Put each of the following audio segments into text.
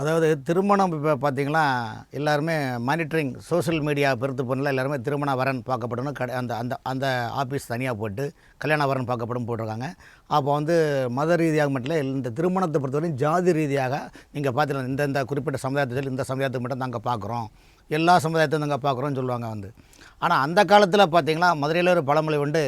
அதாவது திருமணம் இப்போ பார்த்தீங்கன்னா எல்லாருமே மானிட்டரிங் சோஷியல் மீடியா பெருத்து பண்ணல எல்லாருமே திருமண வரன் பார்க்கப்படணும். கடை அந்த அந்த அந்த ஆஃபீஸ் தனியாக போட்டு கல்யாண வரன் பார்க்கப்படும் போட்டிருக்காங்க. அப்போ வந்து மத ரீதியாக மட்டும் இல்லை இந்த திருமணத்தை பொறுத்தவரையும் ஜாதி ரீதியாக நீங்கள் பார்த்துக்கலாம் இந்த இந்த குறிப்பிட்ட சமுதாயத்தில் இந்த சமுதாயத்துக்கு மட்டும் நாங்கள் பார்க்குறோம் எல்லா சமுதாயத்தையும் நாங்கள் பார்க்குறோம்னு சொல்லுவாங்க வந்து. ஆனால் அந்த காலத்தில் பார்த்தீங்கன்னா மதுரையில் ஒரு பழமொழி உண்டு.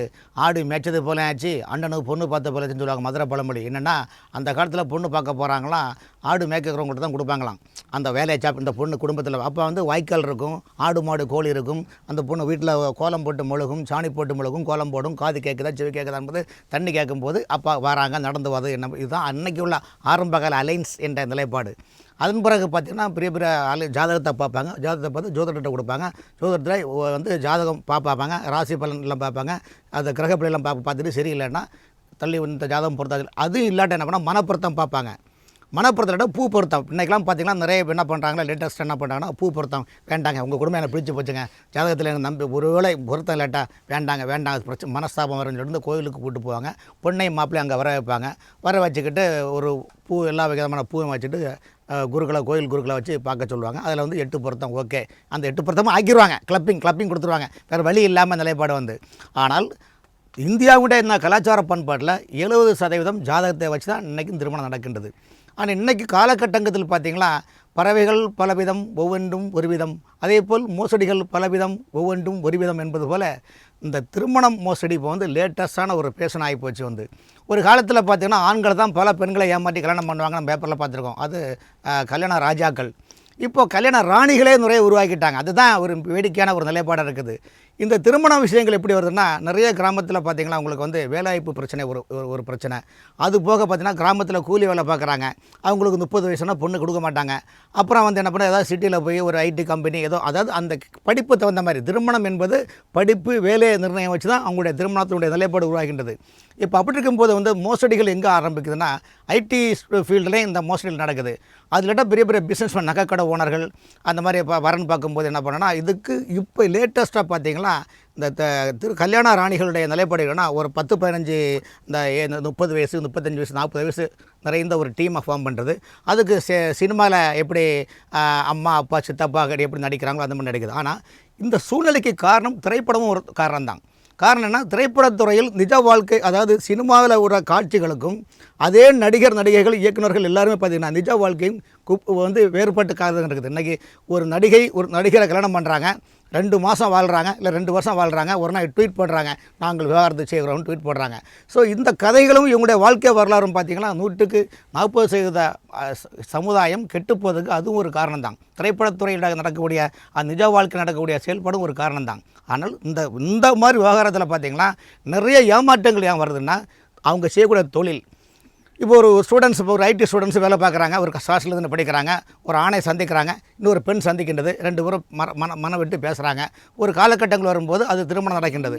ஆடு மேய்ச்சது போல ஆச்சு அண்ணனுக்கு பொண்ணு பார்த்த போல சொல்லுவாங்க மதுரை பழமொழி. என்னென்னா அந்த காலத்தில் பொண்ணு பார்க்க போகிறாங்களாம் ஆடு மேய்க்கிறவங்கள்ட்ட தான் கொடுப்பாங்களாம். அந்த வேலையை சாப் இந்த பொண்ணு குடும்பத்தில் அப்போ வந்து வாய்க்கால் இருக்கும் ஆடு மாடு கோழி இருக்கும் அந்த பொண்ணு வீட்டில் கோலம் போட்டு முழுகும் சாணி போட்டு முழுகும் கோலம் போடும் காது கேட்குதா செவி கேட்குதா என்பது தண்ணி கேட்கும்போது அப்பா வராங்க நடந்து வருது என்ன இதுதான் அன்னைக்கு உள்ள ஆரம்ப கால அலைன்ஸ் என்ற நிலைப்பாடு. அதன் பிறகு பார்த்தீங்கன்னா பெரிய பெரிய ஆளு ஜாதகத்தை பார்ப்பாங்க. ஜாதகத்தை பார்த்து ஜோதிடத்தை கொடுப்பாங்க. ஜோதிடத்தில் வந்து ஜாதகம் பா பார்ப்பாங்க. ராசி பலன் எல்லாம் பார்ப்பாங்க. அந்த கிரகப்படியெல்லாம் பார்த்து பார்த்துட்டு சரியில்லைன்னா தள்ளி இந்த ஜாதகம் பொறுத்தாது அதுவும் இல்லாட்ட என்ன பண்ணால் மனப்பொருத்தம் பார்ப்பாங்க. மனப்பொருத்தம் பூ பொருத்தம். இன்றைக்கெல்லாம் பார்த்தீங்கன்னா நிறைய என்ன பண்ணுறாங்களா லேட்டஸ்ட் என்ன பண்ணுறாங்கன்னா பூ பொருத்தம். வேண்டாங்க உங்கள் குடும்பம் எனக்கு பிடிச்சி போச்சுங்க. ஜாதகத்தில் எனக்கு நம்பி ஒருவேளை பொருத்தம் இல்லாட்டா வேண்டாங்க வேண்டாம் அது பிரச்சனை மனஸ்தாபம் வரும்னு சொல்லிட்டு கோயிலுக்கு கூப்பிட்டு போவாங்க. பொண்ணையும் மாப்பிள்ளையும் அங்கே வர வைப்பாங்க. வர வச்சுக்கிட்டு ஒரு பூ எல்லா விதமான பூவும் வச்சுட்டு குருக்களை கோயில் குருக்களை வச்சு பார்க்க சொல்லுவாங்க. அதில் வந்து எட்டு பொருத்தம் ஓகே. அந்த எட்டு பொருத்தமும் ஆக்கிடுவாங்க கிளப்பிங் கிளப்பிங் கொடுத்துருவாங்க. வேறு வழி இல்லாமல் நிலைப்பாடு வந்து. ஆனால் இந்தியாவுடைய இந்த கலாச்சார பண்பாட்டில் எழுபது சதவீதம் ஜாதகத்தை வச்சு தான் இன்றைக்கும் திருமணம் நடக்கின்றது. ஆனால் இன்றைக்கி காலகட்டங்கத்தில் பார்த்திங்களா பறவைகள் பலவிதம் ஒவ்வொன்றும் ஒரு விதம் அதே போல் மோசடிகள் பலவிதம் ஒவ்வொன்றும் ஒரு விதம் என்பது போல் இந்த திருமணம் மோசடி இப்போ வந்து லேட்டஸ்டான ஒரு பேஷன் ஆகி போச்சு வந்து. ஒரு காலத்தில் பார்த்திங்கன்னா ஆண்கள் தான் பல பெண்களை ஏமாற்றி கல்யாணம் பண்ணுவாங்க நம்ம பேப்பரில் பார்த்துருக்கோம் அது கல்யாண ராஜாக்கள். இப்போ கல்யாண ராணிகளே நிறைய உருவாக்கிட்டாங்க. அதுதான் ஒரு வேடிக்கையான ஒரு நிலைப்பாடாக இருக்குது. இந்த திருமண விஷயங்கள் எப்படி வருதுன்னா நிறைய கிராமத்தில் பார்த்தீங்கன்னா உங்களுக்கு வந்து வேலைவாய்ப்பு பிரச்சனை ஒரு ஒரு- ஒரு பிரச்சனை. அது போக பார்த்தீங்கன்னா கிராமத்தில் கூலி வேலை பார்க்குறாங்க அவங்களுக்கு முப்பது வயசுனா பொண்ணு கொடுக்க மாட்டாங்க. அப்புறம் வந்து என்ன பண்ண ஏதாவது சிட்டியில் போய் ஒரு ஐடி கம்பெனி ஏதோ அதாவது அந்த படிப்பு தகுந்த மாதிரி திருமணம் என்பது படிப்பு வேலையை நிர்ணயம் வச்சு தான் அவங்களுடைய திருமணத்தினுடைய நிலைப்பாடு உருவாகின்றது. இப்போ அப்படி இருக்கும்போது வந்து மோசடிகள் எங்கே ஆரம்பிக்குதுன்னா ஐடி ஃபீல்டுலேயும் இந்த மோசடிகள் நடக்குது. அதில் பெரிய பெரிய பிஸ்னஸ் நகைக்கடை ஓனர்கள் அந்த மாதிரி இப்போ வரன் பார்க்கும்போது என்ன பண்ணனா இதுக்கு இப்போ லேட்டஸ்ட்டாக பார்த்தீங்கன்னா இந்த த- திரு கல்யாண ராணிகளுடைய நிலைப்பாடுகள்னால் ஒரு பத்து பதினஞ்சு இந்த முப்பது வயசு முப்பத்தஞ்சு வயசு நாற்பது வயசு நிறைந்த ஒரு டீமை ஃபார்ம் பண்ணுறது அதுக்கு சே சினிமாவில் எப்படி அம்மா அப்பா சித்தப்பா எப்படி நடிக்கிறாங்களோ அந்த மாதிரி நடிக்குது. ஆனால் இந்த சூழ்நிலைக்கு காரணம் திரைப்படமும் ஒரு காரணம் தான் காரணம் என்ன திரைப்படத்துறையில் நிஜ வாழ்க்கை அதாவது சினிமாவில் உள்ள காட்சிகளுக்கும் அதே நடிகர் நடிகைகள் இயக்குனர்கள் எல்லாருமே பார்த்திங்கன்னா நிஜ வாழ்க்கையும் வந்து வேறுபட்டு காரணம் இருக்குது. இன்றைக்கி ஒரு நடிகை ஒரு நடிகரை கல்யாணம் பண்ணுறாங்க ரெண்டு மாதம் வாழ்கிறாங்க இல்லை ரெண்டு வருஷம் வாழ்கிறாங்க ஒரு நாள் ட்வீட் பண்ணுறாங்க நாங்கள் விவகாரத்தை செய்கிறோம்னு ட்வீட் பண்ணுறாங்க ஸோ இந்த கதைகளும் இவங்களுடைய வாழ்க்கை வரலாறும் பார்த்திங்கன்னா நூற்றுக்கு நாற்பது சதவீத சமுதாயம் கெட்டுப்போவதுக்கு அதுவும் ஒரு காரணம் தான் திரைப்படத்துறையில் நடக்கக்கூடிய அந்த நிஜ வாழ்க்கை நடக்கக்கூடிய செயல்பாடும் ஒரு காரணம் தான் ஆனால் இந்த இந்த மாதிரி விவகாரத்தில் பார்த்திங்கன்னா நிறைய ஏமாற்றங்கள் ஏன் வருதுன்னா அவங்க செய்யக்கூடிய தொழில் இப்போ ஒரு ஸ்டூடெண்ட்ஸ் இப்போ ஒரு ஐடி ஸ்டூடெண்ட்ஸ் வேலை பார்க்குறாங்க ஒரு ஹாஸ்டலேருந்து படிக்கிறாங்க ஒரு ஆணை சந்திக்கிறாங்க இன்னொரு பெண் சந்திக்கின்றது ரெண்டு பேரும் மன மன மன விட்டு பேசுகிறாங்க ஒரு காலகட்டங்கள் வரும்போது அது திருமணம் நடக்கின்றது.